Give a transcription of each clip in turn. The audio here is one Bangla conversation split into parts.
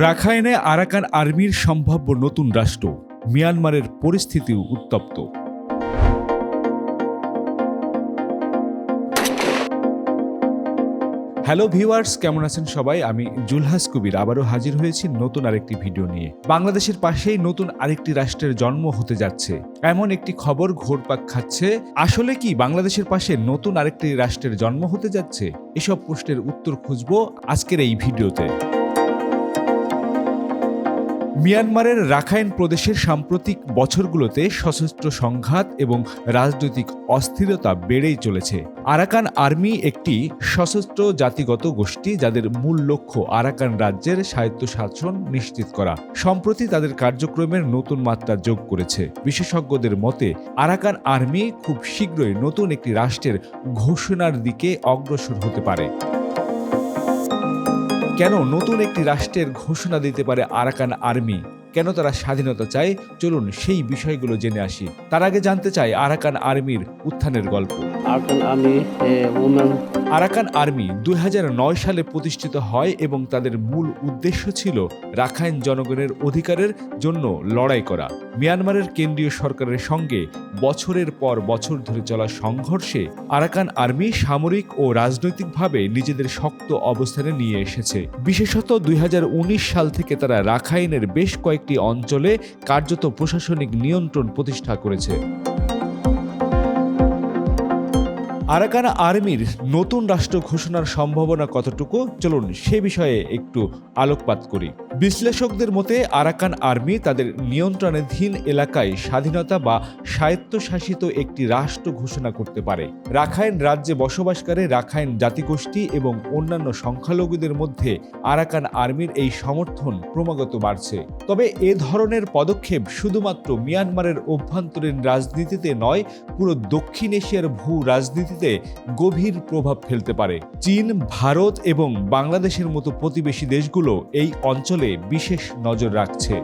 রাখাইনে আরাকান আর্মির সম্ভাব্য নতুন রাষ্ট্র, মিয়ানমারের পরিস্থিতিও উত্তপ্ত। হ্যালো ভিউয়ার্স, কেমন আছেন সবাই? আমি জুলহাস কবির, আবারও হাজির হয়েছি নতুন আরেকটি ভিডিও নিয়ে। বাংলাদেশের পাশেই নতুন আরেকটি রাষ্ট্রের জন্ম হতে যাচ্ছে। এমন একটি খবর ঘোরপাক খাচ্ছে, আসলে কি বাংলাদেশের পাশে নতুন আরেকটি রাষ্ট্রের জন্ম হতে যাচ্ছে? এসব প্রশ্নের উত্তর খুঁজব আজকের এই ভিডিওতে। মিয়ানমারের রাখাইন প্রদেশের সাম্প্রতিক বছরগুলোতে সশস্ত্র সংঘাত এবং রাজনৈতিক অস্থিরতা বেড়েই চলেছে। আরাকান আর্মি একটি সশস্ত্র জাতিগত গোষ্ঠী যাদের মূল লক্ষ্য আরাকান রাজ্যের স্বায়ত্তশাসন নিশ্চিত করা। সম্প্রতি তাদের কার্যক্রমের নতুন মাত্রা যোগ করেছে। বিশেষজ্ঞদের মতে, আরাকান আর্মি খুব শীঘ্রই নতুন একটি রাষ্ট্রের ঘোষণার দিকে অগ্রসর হতে পারে। কেন নতুন একটি রাষ্ট্রের ঘোষণা দিতে পারে আরাকান আর্মি? কেন তারা স্বাধীনতা চায়? চলুন সেই বিষয়গুলো জেনে আসি। তার আগে জানতে চাই আরাকান আর্মির উত্থানের গল্প। আরাকান women আরাকান আর্মি দুই হাজার নয় সালে প্রতিষ্ঠিত হয় এবং তাদের মূল উদ্দেশ্য ছিল রাখাইন জনগণের অধিকারের জন্য লড়াই করা। মিয়ানমারের কেন্দ্রীয় সরকারের সঙ্গে বছরের পর বছর ধরে চলা সংঘর্ষে আরাকান আর্মি সামরিক ও রাজনৈতিকভাবে নিজেদের শক্ত অবস্থানে নিয়ে এসেছে। বিশেষত দুই হাজার উনিশ সাল থেকে তারা রাখাইনের বেশ কয়েকটি অঞ্চলে কার্যত প্রশাসনিক নিয়ন্ত্রণ প্রতিষ্ঠা করেছে। আরাকান আর্মির নতুন রাষ্ট্র ঘোষণার সম্ভাবনা কতটুকু? চলুন সে বিষয়ে একটু আলোকপাত করি। বিশ্লেষকদের মতে, আরাকান আর্মি তাদের নিয়ন্ত্রণাধীন এলাকায় স্বাধীনতা বা স্বায়ত্তশাসিত একটি রাষ্ট্র ঘোষণা করতে পারে। রাখাইন রাজ্যে বসবাসকারী রাখাইন জাতিগোষ্ঠী এবং অন্যান্য সংখ্যালঘুদের মধ্যে আরাকান আর্মির এই সমর্থন ক্রমাগত বাড়ছে। তবে এ ধরনের পদক্ষেপ শুধুমাত্র মিয়ানমারের অভ্যন্তরীণ রাজনীতিতে নয়, পুরো দক্ষিণ এশিয়ার ভূ রাজনীতিতে গভীর প্রভাব ফেলতে পারে। চীন, ভারত এবং বাংলাদেশের মতো প্রতিবেশী দেশগুলো এই অঞ্চলে বিশেষ নজর রাখছে।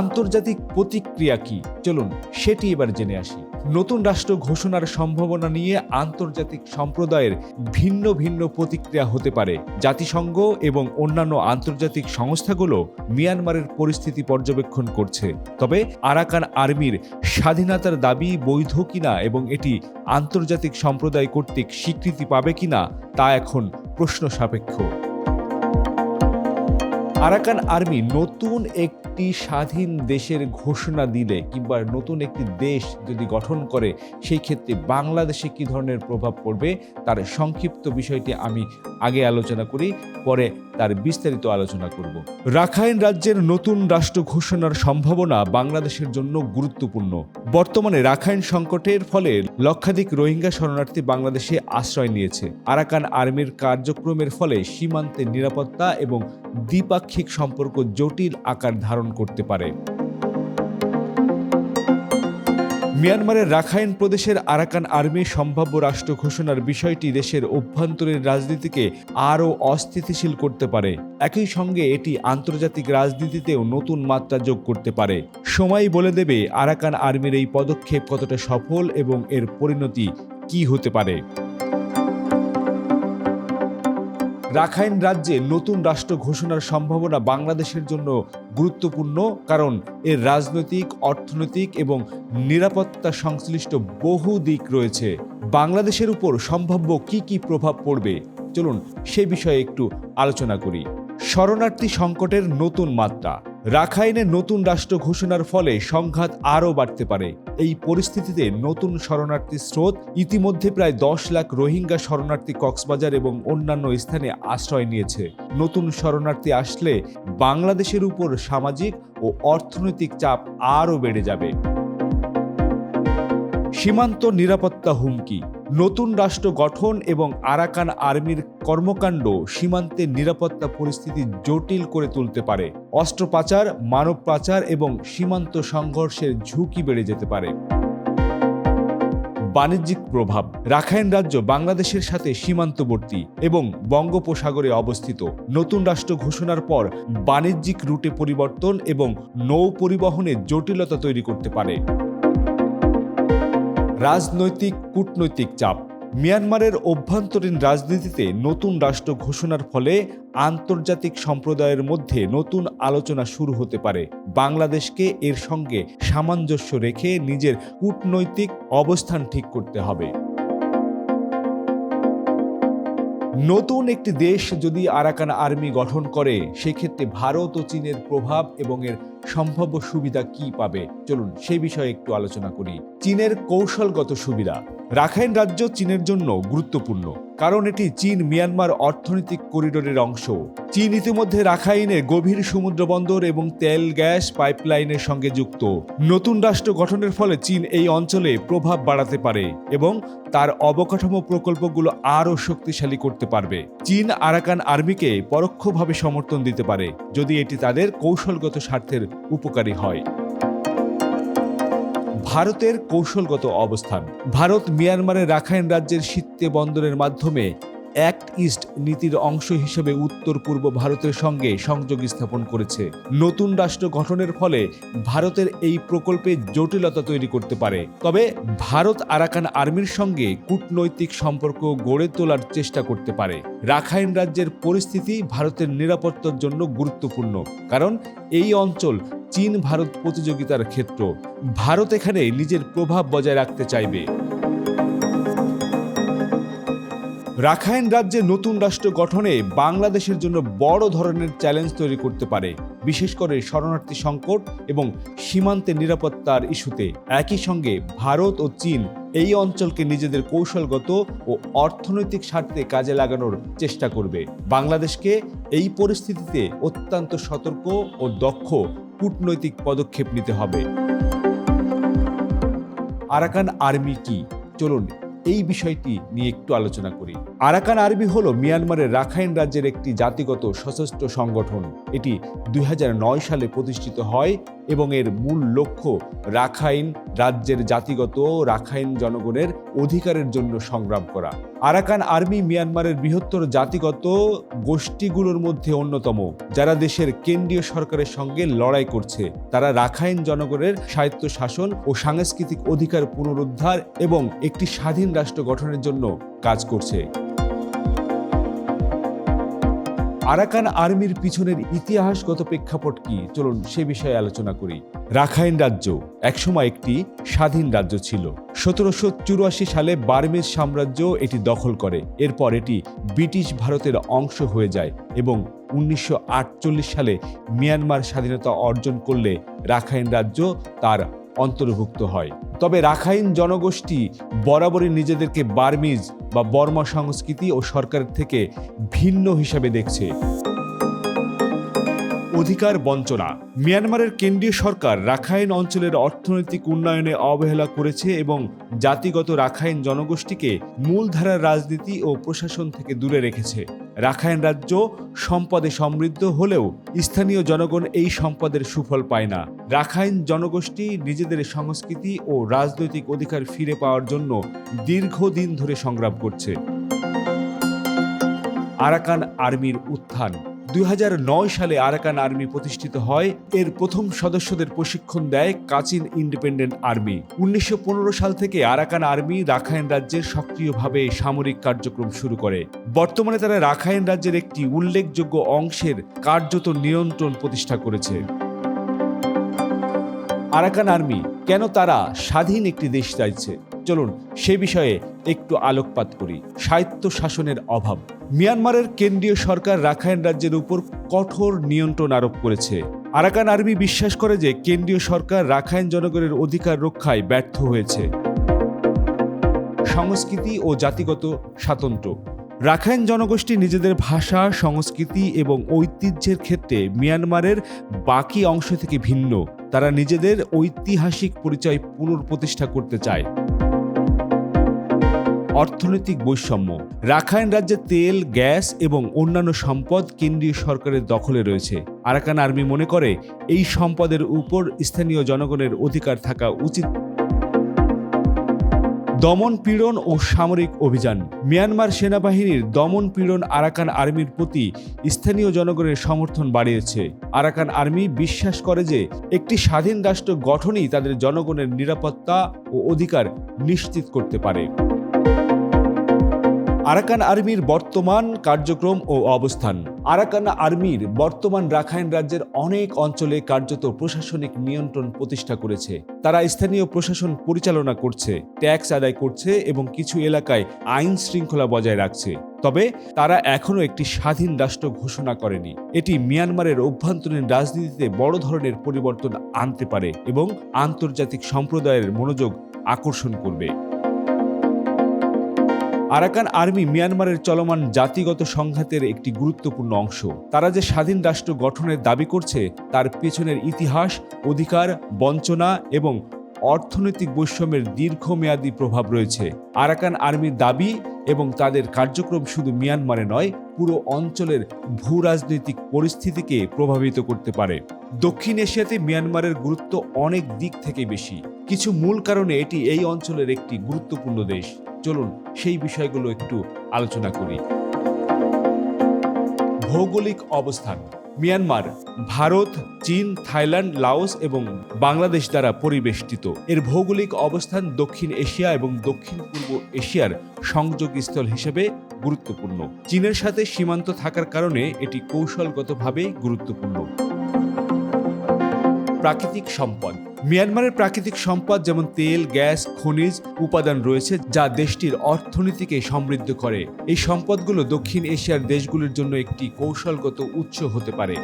আন্তর্জাতিক প্রতিক্রিয়া কি? চলুন সেটি এবার জেনে আসি। নতুন রাষ্ট্র ঘোষণার সম্ভাবনা নিয়ে আন্তর্জাতিক সম্প্রদায়ের ভিন্ন ভিন্ন প্রতিক্রিয়া হতে পারে। জাতিসংঘ এবং অন্যান্য আন্তর্জাতিক সংস্থাগুলো মিয়ানমারের পরিস্থিতি পর্যবেক্ষণ করছে। তবে আরাকান আর্মির স্বাধীনতার দাবি বৈধ কিনা এবং এটি আন্তর্জাতিক সম্প্রদায় কর্তৃক স্বীকৃতি পাবে কিনা, তা এখন প্রশ্ন সাপেক্ষ আরাকান আর্মি নতুন একটি স্বাধীন দেশের ঘোষণা দিলে কিংবা নতুন একটি দেশ যদি গঠন করে, সেই ক্ষেত্রে বাংলাদেশে কি ধরনের প্রভাব পড়বে? তার সংক্ষিপ্ত বিষয়টি আমি আগে আলোচনা করি, পরে তার বিস্তারিত আলোচনা করব। রাখাইন রাজ্যের নতুন রাষ্ট্র ঘোষণার সম্ভাবনা বাংলাদেশের জন্য গুরুত্বপূর্ণ। বর্তমানে রাখাইন সংকটের ফলে লক্ষাধিক রোহিঙ্গা শরণার্থী বাংলাদেশে আশ্রয় নিয়েছে। আরাকান আর্মির কার্যক্রমের ফলে সীমান্তে নিরাপত্তা এবং দ্বিপাক্ষিক সম্পর্ক জটিল আকার ধারণ করতে পারে। মিয়ানমারের রাখাইন প্রদেশের আরাকান আর্মির সম্ভাব্য রাষ্ট্র ঘোষণার বিষয়টি দেশের অভ্যন্তরীণ রাজনীতিকে আরও অস্থিতিশীল করতে পারে। একই সঙ্গে এটি আন্তর্জাতিক রাজনীতিতেও নতুন মাত্রা যোগ করতে পারে। সময় বলে দেবে আরাকান আর্মির এই পদক্ষেপ কতটা সফল এবং এর পরিণতি কি হতে পারে। রাখাইন রাজ্যে নতুন রাষ্ট্র ঘোষণার সম্ভাবনা বাংলাদেশের জন্য গুরুত্বপূর্ণ কারণ এর রাজনৈতিক, অর্থনৈতিক এবং নিরাপত্তা সংশ্লিষ্ট বহু দিক রয়েছে। বাংলাদেশের উপর সম্ভাব্য কি কি প্রভাব পড়বে? চলুন সে বিষয়ে একটু আলোচনা করি। শরণার্থী সংকটের নতুন মাত্রা। রাখাইনে নতুন রাষ্ট্র ঘোষণার ফলে সংঘাত আরও বাড়তে পারে। এই পরিস্থিতিতে নতুন শরণার্থী স্রোত, ইতিমধ্যে প্রায় দশ লাখ রোহিঙ্গা শরণার্থী কক্সবাজার এবং অন্যান্য স্থানে আশ্রয় নিয়েছে। নতুন শরণার্থী আসলে বাংলাদেশের উপর সামাজিক ও অর্থনৈতিক চাপ আরও বেড়ে যাবে। সীমান্ত নিরাপত্তা হুমকি নতুন রাষ্ট্র গঠন এবং আরাকান আর্মির কর্মকাণ্ড সীমান্তের নিরাপত্তা পরিস্থিতি জটিল করে তুলতে পারে। অস্ত্র পাচার মানব পাচার এবং সীমান্ত সংঘর্ষের ঝুঁকি বেড়ে যেতে পারে। বাণিজ্যিক প্রভাব। রাখাইন রাজ্য বাংলাদেশের সাথে সীমান্তবর্তী এবং বঙ্গোপসাগরে অবস্থিত। নতুন রাষ্ট্র ঘোষণার পর বাণিজ্যিক রুটে পরিবর্তন এবং নৌ পরিবহনে জটিলতা তৈরি করতে পারে। রাজনৈতিক কূটনৈতিক চাপ। মিয়ানমারের অভ্যন্তরীণ রাজনীতিতে নতুন রাষ্ট্র ঘোষণার ফলে আন্তর্জাতিক সম্প্রদায়ের মধ্যে নতুন আলোচনা শুরু হতে পারে। বাংলাদেশকে এর সঙ্গে সামঞ্জস্য রেখে নিজের কূটনৈতিক অবস্থান ঠিক করতে হবে। নতুন একটি দেশ যদি আরাকান আর্মি গঠন করে, সেক্ষেত্রে ভারত ও চীনের প্রভাব এবং এর সম্ভাব্য সুবিধা কি পাবে? চলুন সে বিষয়ে একটু আলোচনা করি। চীনের কৌশলগত সুবিধা। রাখাইন রাজ্য চীনের জন্য গুরুত্বপূর্ণ, কারণ এটি চীন মিয়ানমার অর্থনৈতিক করিডোরের অংশ। চীন ইতিমধ্যে রাখাইনে গভীর সমুদ্র বন্দর এবং তেল গ্যাস পাইপলাইনের সঙ্গে যুক্ত। নতুন রাষ্ট্র গঠনের ফলে চীন এই অঞ্চলে প্রভাব বাড়াতে পারে এবং তার অবকাঠামো প্রকল্পগুলো আরও শক্তিশালী করতে পারবে। চীন আরাকান আর্মিকে পরোক্ষভাবে সমর্থন দিতে পারে, যদি এটি তাদের কৌশলগত স্বার্থের উপকারী হয়। ভারতের কৌশলগত অবস্থান। ভারত মিয়ানমারের রাখাইন রাজ্যের শীতে বন্দরের মাধ্যমে অ্যাক্ট ইস্ট নীতির অংশ হিসেবে উত্তর পূর্ব ভারতের সঙ্গে সংযোগ স্থাপন করেছে। নতুন রাষ্ট্র গঠনের ফলে ভারতের এই প্রকল্পে জটিলতা তৈরি করতে পারে। তবে ভারত আরাকান আর্মির সঙ্গে কূটনৈতিক সম্পর্ক গড়ে তোলার চেষ্টা করতে পারে। রাখাইন রাজ্যের পরিস্থিতি ভারতের নিরাপত্তার জন্য গুরুত্বপূর্ণ, কারণ এই অঞ্চল চীন ভারত প্রতিযোগিতার ক্ষেত্র। ভারত এখানে নিজের প্রভাব বজায় রাখতে চাইবে। রাখাইন রাজ্যে নতুন রাষ্ট্র গঠনে বাংলাদেশের জন্য বড় ধরনের চ্যালেঞ্জ তৈরি করতে পারে, বিশেষ করে শরণার্থী সংকট এবং সীমান্তে নিরাপত্তার ইস্যুতে। একই সঙ্গে ভারত ও চীন এই অঞ্চলকে নিজেদের কৌশলগত ও অর্থনৈতিক স্বার্থে কাজে লাগানোর চেষ্টা করবে। বাংলাদেশকে এই পরিস্থিতিতে অত্যন্ত সতর্ক ও দক্ষ কূটনৈতিক পদক্ষেপ নিতে হবে। আরাকান আর্মি কি? চলুন এই বিষয়টি নিয়ে একটু আলোচনা করি। আরাকান আর্মি হলো মিয়ানমারের রাখাইন রাজ্যের একটি জাতিগত সশস্ত্র সংগঠন। এটি দুই হাজার নয় সালে প্রতিষ্ঠিত হয় এবং এর মূল লক্ষ্য রাখাইন রাজ্যের জাতিগত রাখাইন জনগণের অধিকারের জন্য সংগ্রাম করা। আরাকান আর্মি মিয়ানমারের বৃহত্তর জাতিগত গোষ্ঠীগুলোর মধ্যে অন্যতম, যারা দেশের কেন্দ্রীয় সরকারের সঙ্গে লড়াই করছে। তারা রাখাইন জনগণের স্বায়ত্ত শাসন ও সাংস্কৃতিক অধিকার পুনরুদ্ধার এবং একটি স্বাধীন রাষ্ট্র গঠনের জন্য কাজ করছে। আরাকান আর্মির পিছনের ইতিহাসগত প্রেক্ষাপট কি? চলুন সে বিষয়ে আলোচনা করি। রাখাইন রাজ্য একসময় একটি স্বাধীন রাজ্য ছিল। সতেরোশো চুরাশি সালে বার্মিজ সাম্রাজ্য এটি দখল করে। এরপর এটি ব্রিটিশ ভারতের অংশ হয়ে যায় এবং উনিশশো আটচল্লিশ সালে মিয়ানমার স্বাধীনতা অর্জন করলে রাখাইন রাজ্য তার অন্তর্ভুক্ত হয়। তবে রাখাইন জনগোষ্ঠী বরাবরই নিজেদেরকে বার্মিজ বা বর্মা সংস্কৃতি ও সরকারের থেকে ভিন্ন হিসাবে দেখছে। অধিকার বঞ্চনা। মিয়ানমারের কেন্দ্রীয় সরকার রাখাইন অঞ্চলের অর্থনৈতিক উন্নয়নে অবহেলা করেছে এবং জাতিগত রাখাইন জনগোষ্ঠীকে মূলধারার রাজনীতি ও প্রশাসন থেকে দূরে রেখেছে। রাখাইন রাজ্য সম্পদে সমৃদ্ধ হলেও স্থানীয় জনগণ এই সম্পদের সুফল পায় না। রাখাইন জনগোষ্ঠী নিজেদের সংস্কৃতি ও রাজনৈতিক অধিকার ফিরে পাওয়ার জন্য দীর্ঘদিন ধরে সংগ্রাম করছে। আরাকান আর্মির উত্থান দুই হাজার নয় সালে আরাকান আর্মি প্রতিষ্ঠিত হয়। এর প্রথম সদস্যদের প্রশিক্ষণ দেয় কাচিন ইন্ডিপেন্ডেন্ট আর্মি। উনিশশো পনেরো সাল থেকে আরাকান আর্মি রাখাইন রাজ্যের সক্রিয়ভাবে সামরিক কার্যক্রম শুরু করে। বর্তমানে তারা রাখাইন রাজ্যের একটি উল্লেখযোগ্য অংশের কার্যত নিয়ন্ত্রণ প্রতিষ্ঠা করেছে। আরাকান আর্মি, কেন তারা স্বাধীন একটি দেশ চাইছে? চলুন সে বিষয়ে একটু আলোকপাত করি। সাহিত্য শাসনের অভাব। মিয়ানমারের কেন্দ্রীয় সরকার রাখাইন রাজ্যের উপর কঠোর নিয়ন্ত্রণ আরোপ করেছে। আরাকান আর্মি বিশ্বাস করে যে কেন্দ্রীয় সরকার রাখাইন জনগণের অধিকার রক্ষায় ব্যর্থ হয়েছে। সংস্কৃতি ও জাতিগত স্বাতন্ত্র্য। রাখাইন জনগোষ্ঠী নিজেদের ভাষা, সংস্কৃতি এবং ঐতিহ্যের ক্ষেত্রে মিয়ানমারের বাকি অংশ থেকে ভিন্ন। তারা নিজেদের ঐতিহাসিক পরিচয় পুনঃপ্রতিষ্ঠা করতে চায়। অর্থনৈতিক বৈষম্য। রাখাইন রাজ্যে তেল, গ্যাস এবং অন্যান্য সম্পদ কেন্দ্রীয় সরকারের দখলে রয়েছে। আরাকান আর্মি মনে করে, এই সম্পদের উপর স্থানীয় জনগণের অধিকার থাকা উচিত। দমন পীড়ন ও সামরিক অভিযান। মিয়ানমার সেনাবাহিনীর দমন পীড়ন আরাকান আর্মির প্রতি স্থানীয় জনগণের সমর্থন বাড়িয়েছে। আরাকান আর্মি বিশ্বাস করে যে, একটি স্বাধীন রাষ্ট্র গঠনই তাদের জনগণের নিরাপত্তা ও অধিকার নিশ্চিত করতে পারে। আরাকান আর্মির বর্তমান কার্যক্রম ও অবস্থান। আরাকান আর্মির বর্তমান রাখাইন রাজ্যের অনেক অঞ্চলে কার্যত প্রশাসনিক নিয়ন্ত্রণ প্রতিষ্ঠা করেছে। তারা স্থানীয় প্রশাসন পরিচালনা করছে, ট্যাক্স আদায় করছে এবং কিছু এলাকায় আইন শৃঙ্খলা বজায় রাখছে। তবে তারা এখনও একটি স্বাধীন রাষ্ট্র ঘোষণা করেনি। এটি মিয়ানমারের অভ্যন্তরীণ রাজনীতিতে বড় ধরনের পরিবর্তন আনতে পারে এবং আন্তর্জাতিক সম্প্রদায়ের মনোযোগ আকর্ষণ করবে। আরাকান আর্মি মিয়ানমারের চলমান জাতিগত সংঘাতের একটি গুরুত্বপূর্ণ অংশ। তারা যে স্বাধীন রাষ্ট্র গঠনের দাবি করছে, তার পেছনের ইতিহাস, অধিকার, বঞ্চনা এবং অর্থনৈতিক বৈষম্যের দীর্ঘমেয়াদী প্রভাব রয়েছে। আরাকান আর্মির দাবি এবং তাদের কার্যক্রম শুধু মিয়ানমারে নয়, পুরো অঞ্চলের ভূ রাজনৈতিক পরিস্থিতিকে প্রভাবিত করতে পারে। দক্ষিণ এশিয়াতে মিয়ানমারের গুরুত্ব অনেক দিক থেকে বেশি। কিছু মূল কারণে এটি এই অঞ্চলের একটি গুরুত্বপূর্ণ দেশ। চলুন সেই বিষয়গুলো একটু আলোচনা করি। ভৌগোলিক অবস্থান, মিয়ানমার, ভারত, চীন, থাইল্যান্ড, লাওস এবং বাংলাদেশ দ্বারা পরিবেষ্টিত। এর ভৌগোলিক অবস্থান দক্ষিণ এশিয়া এবং দক্ষিণ পূর্ব এশিয়ার সংযোগস্থল হিসেবে গুরুত্বপূর্ণ। চীনের সাথে সীমান্ত থাকার কারণে এটি কৌশলগতভাবে গুরুত্বপূর্ণ। প্রাকৃতিক সম্পদ। মিয়ানমারের প্রাকৃতিক সম্পদ যেমন তেল, গ্যাস, খনিজ উপাদান রয়েছে যা দেশটির অর্থনীতিকে সমৃদ্ধ করে। এই সম্পদগুলো দক্ষিণ এশিয়ার দেশগুলির জন্য একটি কৌশলগত উৎস হতে পারে।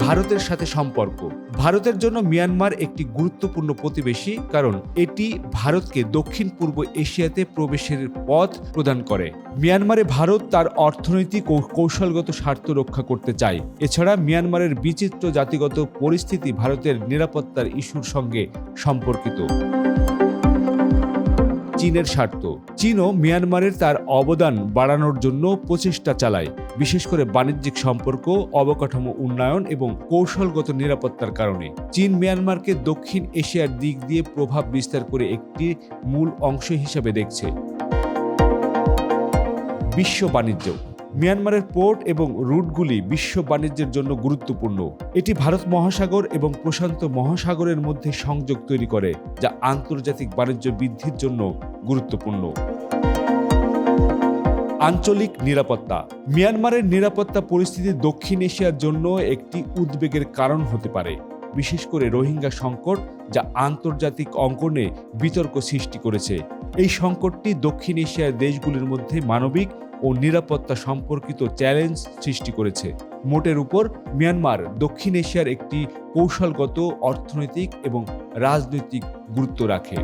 ভারতের সাথে সম্পর্ক। ভারতের জন্য মিয়ানমার একটি গুরুত্বপূর্ণ প্রতিবেশী, কারণ এটি ভারতকে দক্ষিণ পূর্ব এশিয়াতে প্রবেশের পথ প্রদান করে। মিয়ানমারে ভারত তার অর্থনৈতিক ও কৌশলগত স্বার্থ রক্ষা করতে চায়। এছাড়া মিয়ানমারের বিচিত্র জাতিগত পরিস্থিতি ভারতের নিরাপত্তার ইস্যুর সঙ্গে সম্পর্কিত। চীনের স্বার্থ। চীনও মিয়ানমারের তার অবদান বাড়ানোর জন্য প্রচেষ্টা চালায়, বিশেষ করে বাণিজ্যিক সম্পর্ক, অবকাঠামো উন্নয়ন এবং কৌশলগত নিরাপত্তার কারণে। চীন মিয়ানমারকে দক্ষিণ এশিয়ার দিক দিয়ে প্রভাব বিস্তার করে একটি মূল অংশ হিসাবে দেখছে। বিশ্ব বাণিজ্য মিয়ানমারের পোর্ট এবং রুটগুলি বিশ্ব বাণিজ্যের জন্য গুরুত্বপূর্ণ। এটি ভারত মহাসাগর এবং প্রশান্ত মহাসাগরের মধ্যে সংযোগ তৈরি করে, যা আন্তর্জাতিক বাণিজ্য বৃদ্ধির জন্য গুরুত্বপূর্ণ। আঞ্চলিক নিরাপত্তা। মিয়ানমারের নিরাপত্তা পরিস্থিতি দক্ষিণ এশিয়ার জন্য একটি উদ্বেগের কারণ হতে পারে, বিশেষ করে রোহিঙ্গা সংকট, যা আন্তর্জাতিক অঙ্গনে বিতর্ক সৃষ্টি করেছে। এই সংকটটি দক্ষিণ এশিয়ার দেশগুলির মধ্যে মানবিক ও নিরাপত্তা সম্পর্কিত চ্যালেঞ্জ সৃষ্টি করেছে। মোটের উপর মিয়ানমার দক্ষিণ এশিয়ার একটি কৌশলগত, অর্থনৈতিক এবং রাজনৈতিক গুরুত্ব রাখে।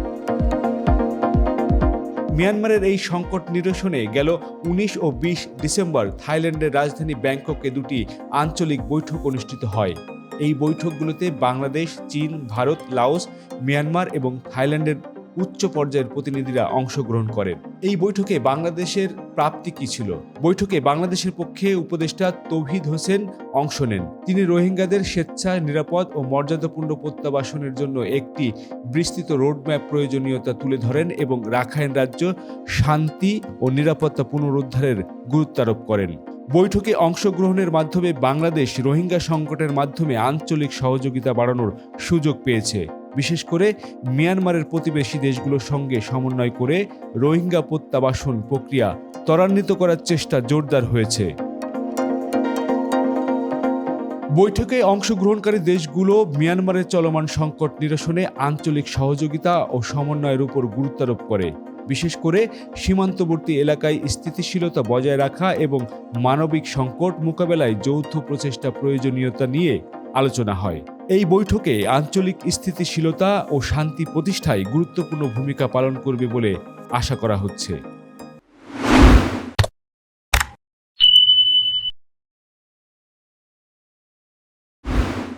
মিয়ানমারের এই সংকট নিরসনে গেল উনিশ ও বিশ ডিসেম্বর থাইল্যান্ডের রাজধানী ব্যাংককে দুটি আঞ্চলিক বৈঠক অনুষ্ঠিত হয়। এই বৈঠকগুলোতে বাংলাদেশ, চীন, ভারত, লাওস, মিয়ানমার এবং থাইল্যান্ডের উচ্চ পর্যায়ের প্রতিনিধিরা অংশগ্রহণ করেন। এই বৈঠকে বাংলাদেশের প্রাপ্তি কি ছিল? বৈঠকে বাংলাদেশের পক্ষে উপদেষ্টা তৌহিদ হোসেন অংশ নেন। তিনি রোহিঙ্গাদের স্বেচ্ছা, নিরাপদ ও মর্যাদাপূর্ণ প্রত্যাবাসনের জন্য একটি বিস্তৃত রোডম্যাপ প্রয়োজনীয়তা তুলে ধরেন এবং রাখাইন রাজ্য শান্তি ও নিরাপত্তা পুনরুদ্ধারের গুরুত্বারোপ করেন। বৈঠকে অংশগ্রহণের মাধ্যমে বাংলাদেশ রোহিঙ্গা সংকটের মাধ্যমে আঞ্চলিক সহযোগিতা বাড়ানোর সুযোগ পেয়েছে। বিশেষ করে মিয়ানমারের প্রতিবেশী দেশগুলোর সঙ্গে সমন্বয় করে রোহিঙ্গা প্রত্যাবাসন প্রক্রিয়া ত্বরান্বিত করার চেষ্টা জোরদার হয়েছে। বৈঠকে অংশগ্রহণকারী দেশগুলো মিয়ানমারের চলমান সংকট নিরসনে আঞ্চলিক সহযোগিতা ও সমন্বয়ের উপর গুরুত্বারোপ করে। বিশেষ করে সীমান্তবর্তী এলাকায় স্থিতিশীলতা বজায় রাখা এবং মানবিক সংকট মোকাবেলায় যৌথ প্রচেষ্টা প্রয়োজনীয়তা নিয়ে আলোচনা হয়। এই বৈঠকে আঞ্চলিক স্থিতিশীলতা ও শান্তি প্রতিষ্ঠায় গুরুত্বপূর্ণ ভূমিকা পালন করবে বলে আশা করা হচ্ছে।